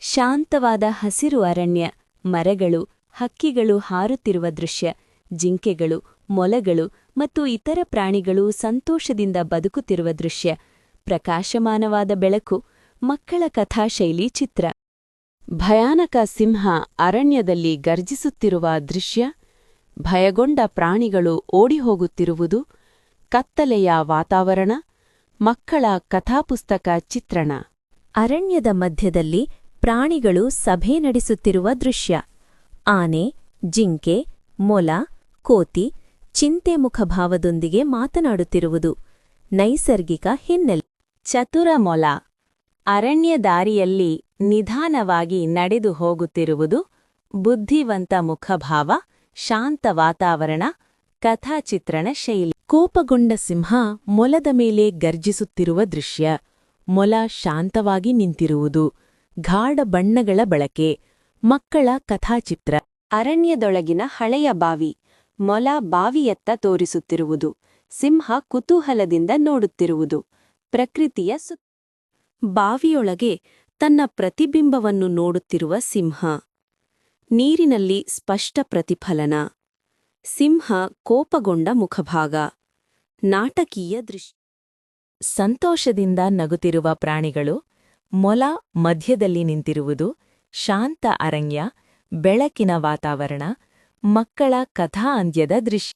ಶಾಂತವಾದ ಹಸಿರು ಅರಣ್ಯ, ಮರಗಳು, ಹಕ್ಕಿಗಳು ಹಾರುತ್ತಿರುವ ದೃಶ್ಯ, ಜಿಂಕೆಗಳು, ಮೊಲಗಳು ಮತ್ತು ಇತರ ಪ್ರಾಣಿಗಳು ಸಂತೋಷದಿಂದ ಬದುಕುತ್ತಿರುವ ದೃಶ್ಯ, ಪ್ರಕಾಶಮಾನವಾದ ಬೆಳಕು, ಮಕ್ಕಳ ಕಥಾಶೈಲಿ ಚಿತ್ರ. ಭಯಾನಕ ಸಿಂಹ ಅರಣ್ಯದಲ್ಲಿ ಗರ್ಜಿಸುತ್ತಿರುವ ದೃಶ್ಯ, ಭಯಗೊಂಡ ಪ್ರಾಣಿಗಳು ಓಡಿಹೋಗುತ್ತಿರುವುದು, ಕತ್ತಲೆಯ ವಾತಾವರಣ, ಮಕ್ಕಳ ಕಥಾಪುಸ್ತಕ ಚಿತ್ರಣ. ಅರಣ್ಯದ ಮಧ್ಯದಲ್ಲಿ ಪ್ರಾಣಿಗಳು ಸಭೆ ನಡೆಸುತ್ತಿರುವ ದೃಶ್ಯ. ಆನೆ, ಜಿಂಕೆ, ಮೊಲ, ಕೋತಿ, ಚಿಂತೆ ಮುಖಭಾವದೊಂದಿಗೆ ಮಾತನಾಡುತ್ತಿರುವುದು. ನೈಸರ್ಗಿಕ ಹಿನ್ನೆಲೆ. ಚತುರ ಮೊಲ ಅರಣ್ಯ ದಾರಿಯಲ್ಲಿ ನಿಧಾನವಾಗಿ ನಡೆದು ಹೋಗುತ್ತಿರುವುದು ಬುದ್ಧಿವಂತ ಮುಖಭಾವ, ಶಾಂತ ವಾತಾವರಣ ಕಥಾಚಿತ್ರಣ ಶೈಲಿ. ಕೋಪಗೊಂಡ ಸಿಂಹ ಮೊಲದ ಮೇಲೆ ಗರ್ಜಿಸುತ್ತಿರುವ ದೃಶ್ಯ. ಮೊಲ ಶಾಂತವಾಗಿ ನಿಂತಿರುವುದು. ಗಾಢ ಬಣ್ಣಗಳ ಬಳಕೆ. ಮಕ್ಕಳ ಕಥಾಚಿತ್ರ. ಅರಣ್ಯದೊಳಗಿನ ಹಳೆಯ ಬಾವಿ. ಮೊಲ ಬಾವಿಯತ್ತ ತೋರಿಸುತ್ತಿರುವುದು. ಸಿಂಹ ಕುತೂಹಲದಿಂದ ನೋಡುತ್ತಿರುವುದು. ಪ್ರಕೃತಿಯ ಸುತ್ತ ಬಾವಿಯೊಳಗೆ ತನ್ನ ಪ್ರತಿಬಿಂಬವನ್ನು ನೋಡುತ್ತಿರುವ ಸಿಂಹ. ನೀರಿನಲ್ಲಿ ಸ್ಪಷ್ಟ ಪ್ರತಿಫಲನ. ಸಿಂಹ ಕೋಪಗೊಂಡ ಮುಖಭಾಗ. ನಾಟಕೀಯ ದೃಶ್ಯ ಸಂತೋಷದಿಂದ ನಗುತ್ತಿರುವ ಪ್ರಾಣಿಗಳು. ಮೊಲ ಮಧ್ಯದಲ್ಲಿ ನಿಂತಿರುವುದು ಶಾಂತ ಅರಣ್ಯ ಬೆಳಕಿನ ವಾತಾವರಣ ಮಕ್ಕಳ ಕಥಾ ಅಂದ್ಯದ ದೃಶ್ಯ.